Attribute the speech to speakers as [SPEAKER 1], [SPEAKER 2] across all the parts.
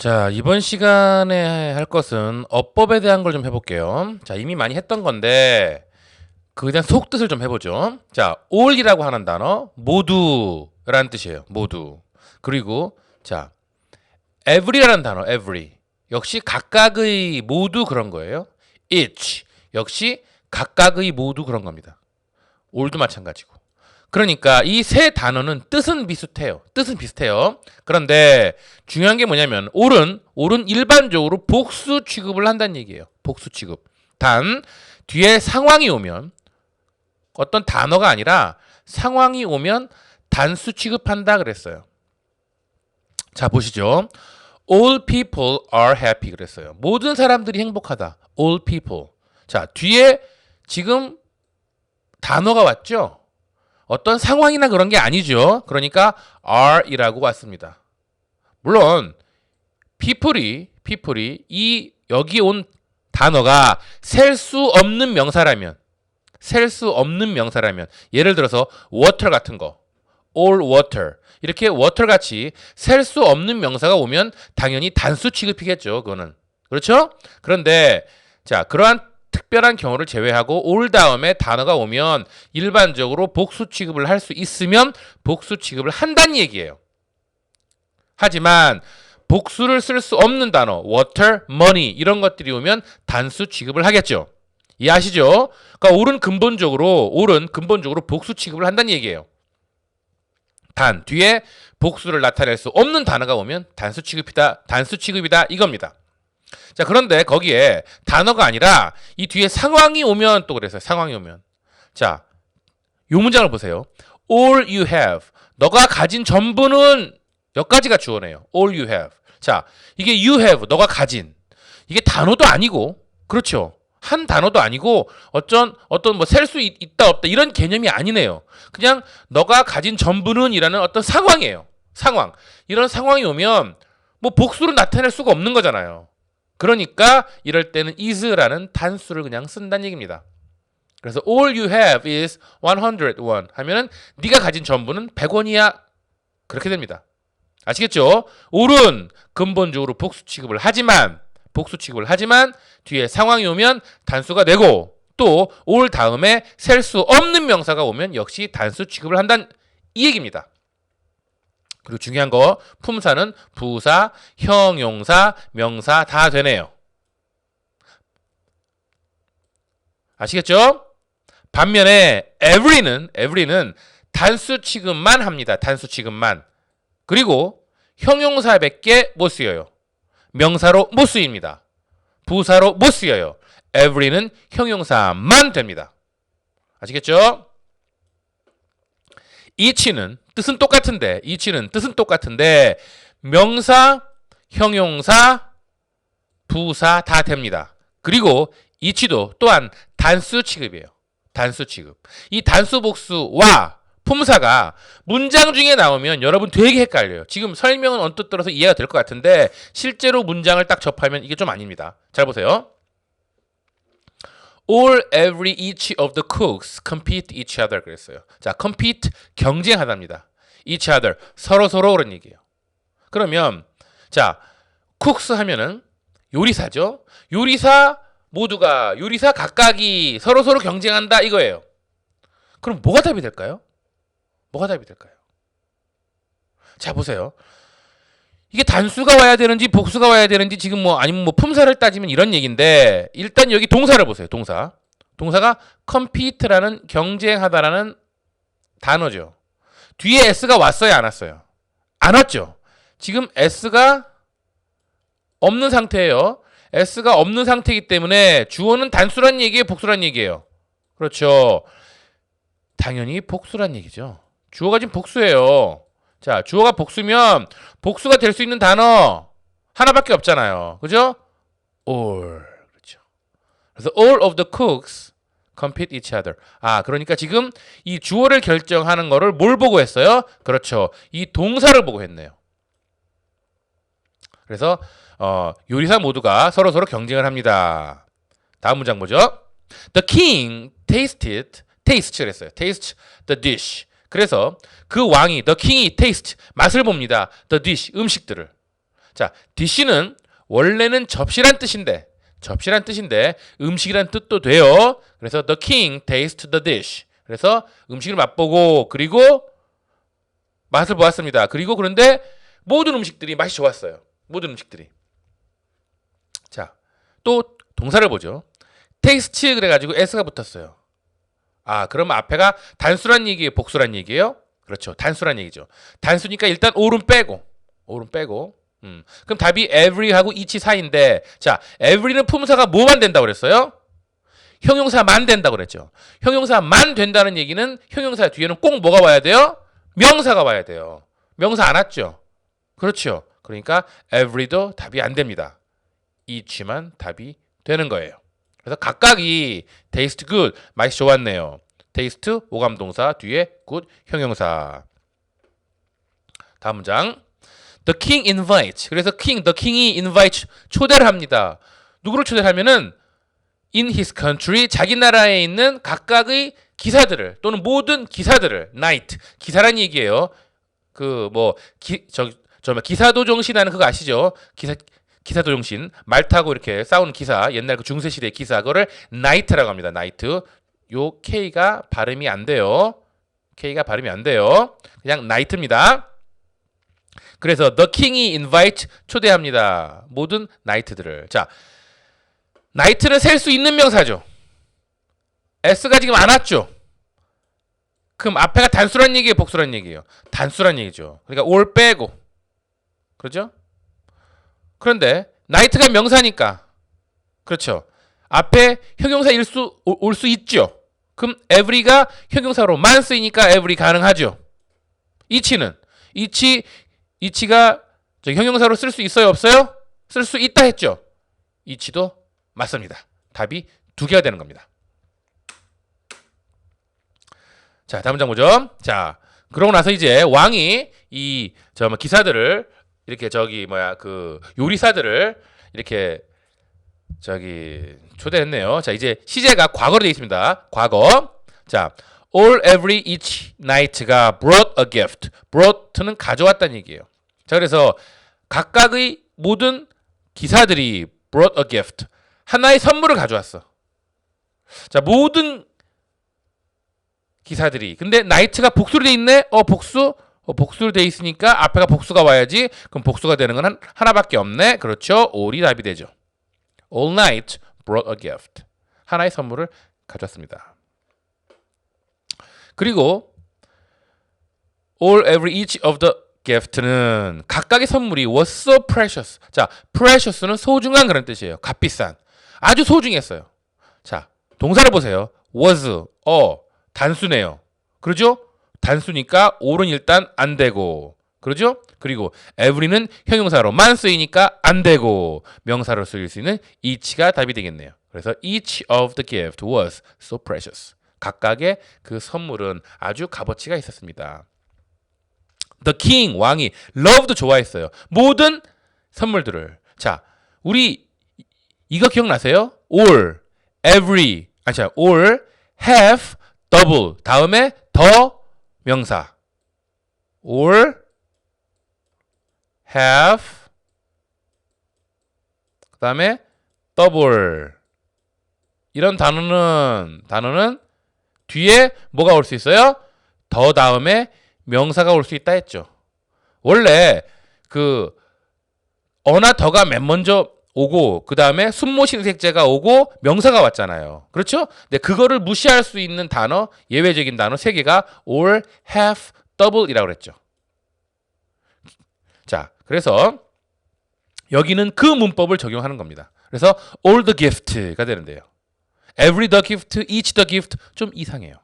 [SPEAKER 1] 자, 이번 시간에 할 것은 어법에 대한 걸 좀 해볼게요. 자, 이미 많이 했던 건데, 그에 대한 속뜻을 좀 해보죠. 자, all이라고 하는 단어, 모두라는 뜻이에요. 모두. 그리고, 자, every라는 단어, every. 역시 각각의 모두 그런 거예요. each. 역시 각각의 모두 그런 겁니다. all도 마찬가지고. 그러니까 이 세 단어는 뜻은 비슷해요. 뜻은 비슷해요. 그런데 중요한 게 뭐냐면 옳은 옳은 일반적으로 복수 취급을 한다는 얘기예요. 복수 취급. 단 뒤에 상황이 오면 어떤 단어가 아니라 상황이 오면 단수 취급한다 그랬어요. 자 보시죠. All people are happy 그랬어요. 모든 사람들이 행복하다. All people. 자 뒤에 지금 단어가 왔죠. 어떤 상황이나 그런 게 아니죠. 그러니까 are이라고 왔습니다. 물론 people이 people이 이 여기 온 단어가 셀 수 없는 명사라면 셀 수 없는 명사라면 예를 들어서 water 같은 거 all water 이렇게 water 같이 셀 수 없는 명사가 오면 당연히 단수 취급이겠죠. 그거는 그렇죠? 그런데 자 그러한 특별한 경우를 제외하고 올 다음에 단어가 오면 일반적으로 복수 취급을 할 수 있으면 복수 취급을 한다는 얘기예요. 하지만 복수를 쓸 수 없는 단어, water, money 이런 것들이 오면 단수 취급을 하겠죠. 이해하시죠? 그러니까 올은 근본적으로 올은 근본적으로 복수 취급을 한다는 얘기예요. 단 뒤에 복수를 나타낼 수 없는 단어가 오면 단수 취급이다, 단수 취급이다 이겁니다. 자, 그런데 거기에 단어가 아니라 이 뒤에 상황이 오면 또 그래서요. 상황이 오면. 자, 요 문장을 보세요. All you have. 너가 가진 전부는 여기까지가 주어네요. All you have. 자, 이게 you have. 너가 가진. 이게 단어도 아니고, 그렇죠. 한 단어도 아니고 어쩐 어떤 뭐 셀 수 있다 없다 이런 개념이 아니네요. 그냥 너가 가진 전부는이라는 어떤 상황이에요. 상황. 이런 상황이 오면 뭐 복수로 나타낼 수가 없는 거잖아요. 그러니까 이럴 때는 is라는 단수를 그냥 쓴다는 얘기입니다. 그래서 all you have is 101 하면은 네가 가진 전부는 100원이야. 그렇게 됩니다. 아시겠죠? all은 근본적으로 복수 취급을 하지만 복수 취급을 하지만 뒤에 상황이 오면 단수가 되고 또 all 다음에 셀 수 없는 명사가 오면 역시 단수 취급을 한다는 이 얘기입니다. 그리고 중요한 거 품사는 부사, 형용사, 명사 다 되네요. 아시겠죠? 반면에 every는 every는 단수 취급만 합니다. 단수 취급만. 그리고 형용사밖에 못 쓰여요. 명사로 못 쓰입니다. 부사로 못 쓰여요. every는 형용사만 됩니다. 아시겠죠? Each는 뜻은 똑같은데 each는 뜻은 똑같은데 명사, 형용사, 부사 다 됩니다. 그리고 each도 또한 단수 취급이에요. 단수 취급. 이 단수 복수와 품사가 문장 중에 나오면 여러분 되게 헷갈려요. 지금 설명은 언뜻 들어서 이해가 될 것 같은데 실제로 문장을 딱 접하면 이게 좀 아닙니다. 잘 보세요. All, every, each of the cooks compete each other 그랬어요. 자, compete 경쟁하답니다. each other 서로 서로 그런 얘기예요. 그러면 자, cooks 하면은 요리사죠. 요리사 모두가 요리사 각각이 서로 서로 경쟁한다 이거예요. 그럼 뭐가 답이 될까요? 뭐가 답이 될까요? 자 보세요. 이게 단수가 와야 되는지 복수가 와야 되는지 지금 뭐 아니면 뭐 품사를 따지면 이런 얘기인데 일단 여기 동사를 보세요. 동사. 동사가 compete라는 경쟁하다라는 단어죠. 뒤에 s가 왔어요, 안 왔어요? 안 왔죠. 지금 s가 없는 상태예요. s가 없는 상태이기 때문에 주어는 단수란 얘기예요, 복수란 얘기예요. 그렇죠. 당연히 복수란 얘기죠. 주어가 지금 복수예요. 자, 주어가 복수면 복수가 될 수 있는 단어 하나밖에 없잖아요. 그죠? all. 그렇죠. 그래서 all of the cooks compete each other. 아, 그러니까 지금 이 주어를 결정하는 거를 뭘 보고 했어요? 그렇죠. 이 동사를 보고 했네요. 그래서 어, 요리사 모두가 서로 서로 경쟁을 합니다. 다음 문장 보죠. The king tasted taste 그랬어요. taste the dish. 그래서 그 왕이 the king이 taste 맛을 봅니다. the dish 음식들을. 자, dish는 원래는 접시란 뜻인데 접시란 뜻인데 음식이란 뜻도 돼요. 그래서 the king tasted the dish. 그래서 음식을 맛보고 그리고 맛을 보았습니다. 그리고 그런데 모든 음식들이 맛이 좋았어요. 모든 음식들이. 자, 또 동사를 보죠. 테이스트 그래가지고 s가 붙었어요. 아, 그럼 앞에가 단수란 얘기예요, 복수란 얘기예요? 그렇죠, 단수란 얘기죠. 단수니까 일단 오른 빼고, 오른 빼고. 음, 그럼 답이 every하고 each 사이인데, 자, every는 품사가 뭐만 된다고 그랬어요? 형용사만 된다고 그랬죠. 형용사만 된다는 얘기는 형용사 뒤에는 꼭 뭐가 와야 돼요? 명사가 와야 돼요. 명사 안 왔죠? 그렇죠. 그러니까 every도 답이 안 됩니다. each만 답이 되는 거예요. 그래서 각각 이 taste good 맛이 좋았네요. taste 오감 동사 뒤에 good 형용사. 다음 문장. The king invites. 그래서 king, the king이 invite 초대를 합니다. 누구를 초대하면은 in his country 자기 나라에 있는 각각의 기사들을 또는 모든 기사들을 knight 기사란 얘기예요. 그 뭐 기 저저 기사도 정신하는 그거 아시죠? 기사 기사 도 정신 말 타고 이렇게 싸우는 기사 옛날 그 중세 시대 기사 그거를 knight라고 합니다. knight 요 K가 발음이 안 돼요. K가 발음이 안 돼요. 그냥 knight입니다. 그래서 the king이 invite 초대합니다. 모든 나이트들을. 자, 나이트는 셀수 있는 명사죠. S가 지금 안 왔죠. 그럼 앞에가 단수란 얘기예요, 복수란 얘기예요. 단수란 얘기죠. 그러니까 올 빼고. 그렇죠? 그런데 나이트가 명사니까. 그렇죠. 앞에 형용사 일수 올 수 있죠. 그럼 every가 형용사로만 쓰이니까 every 가능하죠. 이치는 이치 이치가 저 형용사로 쓸 수 있어요, 없어요? 쓸 수 있다 했죠. 이치도 맞습니다. 답이 두 개가 되는 겁니다. 자, 다음 장 보죠. 자, 그러고 나서 이제 왕이 이저 뭐 기사들을 이렇게 저기 뭐야 그 요리사들을 이렇게 저기 초대했네요. 자, 이제 시제가 과거로 되어 있습니다. 과거. 자, all every each night가 brought a gift. brought는 가져왔다는 얘기예요. 자, 그래서 각각의 모든 기사들이 brought a gift. 하나의 선물을 가져왔어. 자, 모든 기사들이. 근데 나이트가 복수로 돼 있네? 어, 복수? 어, 복수로 돼 있으니까 앞에가 복수가 와야지. 그럼 복수가 되는 건 한, 하나밖에 없네. 그렇죠. all이 답이 되죠. All night brought a gift. 하나의 선물을 가져왔습니다. 그리고 all every each of the gift는 각각의 선물이 was so precious. 자, precious는 소중한 그런 뜻이에요. 값비싼. 아주 소중했어요. 자, 동사를 보세요. was 어 단수네요. 그러죠? 단수니까 all은 일단 안 되고 그러죠? 그리고 every는 형용사로만 쓰이니까 안 되고 명사로 쓰일 수 있는 each가 답이 되겠네요. 그래서 each of the gift was so precious. 각각의 그 선물은 아주 값어치가 있었습니다. The king 왕이 loved 좋아했어요. 모든 선물들을. 자, 우리 이거 기억나세요? all, every, 아, 자, all, have, double 다음에 더 명사. all, have, 그 다음에 double 이런 단어는 단어는 뒤에 뭐가 올 수 있어요? 더 다음에 명사가 올 수 있다 했죠. 원래 그 어나 더가 맨 먼저 오고 그 다음에 순모신색제가 오고 명사가 왔잖아요. 그렇죠? 근데 그거를 무시할 수 있는 단어 예외적인 단어 세 개가 all, have, double이라고 그랬죠. 자, 그래서 여기는 그 문법을 적용하는 겁니다. 그래서 all the gift가 되는데요. every the gift, each the gift 좀 이상해요.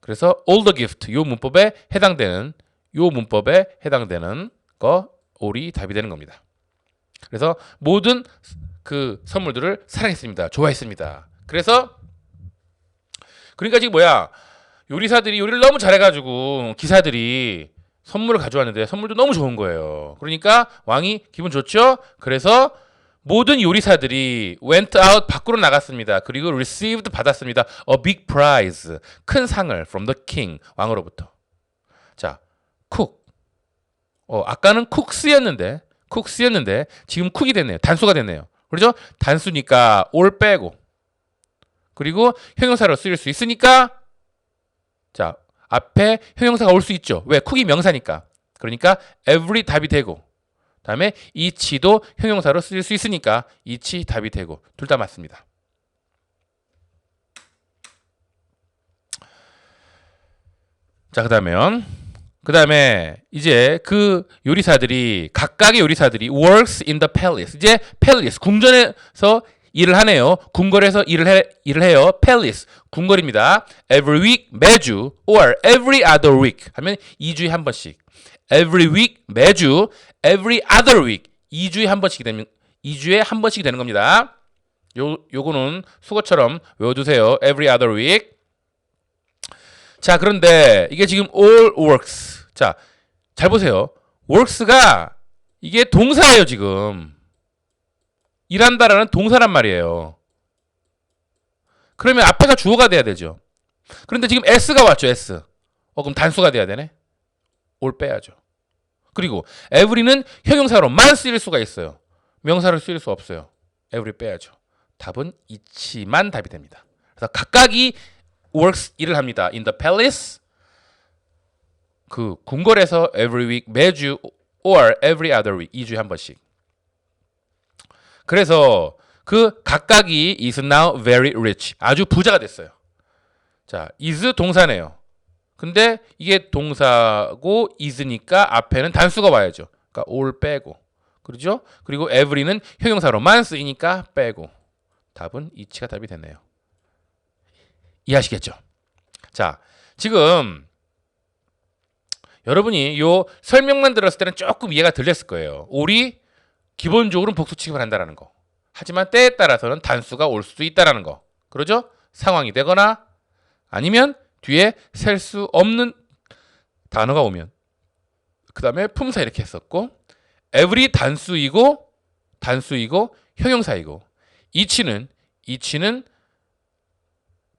[SPEAKER 1] 그래서 all the gift 요 문법에 해당되는 요 문법에 해당되는 거 all이 답이 되는 겁니다. 그래서 모든 그 선물들을 사랑했습니다. 좋아했습니다. 그래서 그러니까 지금 뭐야 요리사들이 요리를 너무 잘해가지고 기사들이 선물을 가져왔는데 선물도 너무 좋은 거예요. 그러니까 왕이 기분 좋죠. 그래서 모든 요리사들이 went out 밖으로 나갔습니다. 그리고 received 받았습니다. a big prize 큰 상을 from the king 왕으로부터. 자, cook 어, 아까는 쿡스였는데 쿡스였는데 지금 쿡이 됐네요. 단수가 됐네요. 그렇죠? 단수니까 올 빼고 그리고 형용사로 쓰일 수 있으니까 자 앞에 형용사가 올 수 있죠. 왜? 쿡이 명사니까. 그러니까 every 답이 되고 다음에 each도 형용사로 쓰일 수 있으니까 each 답이 되고 둘 다 맞습니다. 자 그다음에요. 그다음에 이제 그 요리사들이 각각의 요리사들이 works in the palace. 이제 palace 궁전에서 일을 하네요. 궁궐에서 일을 해 일을 해요. palace 궁궐입니다. every week 매주 or every other week 하면 2주에 한 번씩. every week 매주 every other week 2주에 한 번씩 되면 2주에 한 번씩 되는 겁니다. 요 요거는 수거처럼 외워 두세요. every other week. 자, 그런데 이게 지금 all works. 자, 잘 보세요. works가 이게 동사예요, 지금. 일한다라는 동사란 말이에요. 그러면 앞에가 주어가 돼야 되죠. 그런데 지금 s가 왔죠, s. 어, 그럼 단수가 돼야 되네. all 빼야죠. 그리고 every는 형용사로만 쓰일 수가 있어요. 명사로 쓰일 수 없어요. every 빼야죠. 답은 이치만 답이 됩니다. 그래서 각각이 works 일을 합니다. In the palace 그 궁궐에서 every week 매주 or every other week 2주에 한 번씩. 그래서 그 각각이 is now very rich 아주 부자가 됐어요. 자, is 동사네요. 근데 이게 동사고 is니까 앞에는 단수가 와야죠. 그러니까 all 빼고. 그렇죠? 그리고 every는 형용사로만 쓰이니까 빼고. 답은 이치가 답이 됐네요. 이해하시겠죠? 자, 지금 여러분이 요 설명만 들었을 때는 조금 이해가 덜 됐을 거예요. 올이 기본적으로는 복수 취급을 한다라는 거. 하지만 때에 따라서는 단수가 올 수도 있다라는 거. 그러죠? 상황이 되거나 아니면 뒤에 셀 수 없는 단어가 오면 그 다음에 품사 이렇게 했었고 every 단수이고 단수이고 형용사이고 이치는 이치는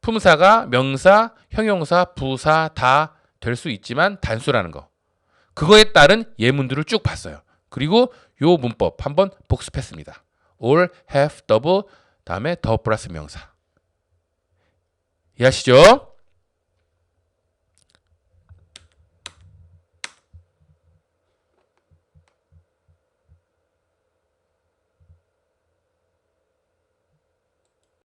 [SPEAKER 1] 품사가 명사, 형용사, 부사 다 될 수 있지만 단수라는 거. 그거에 따른 예문들을 쭉 봤어요. 그리고 요 문법 한번 복습했습니다. all, have, double, 다음에 더 플러스 명사. 이해하시죠?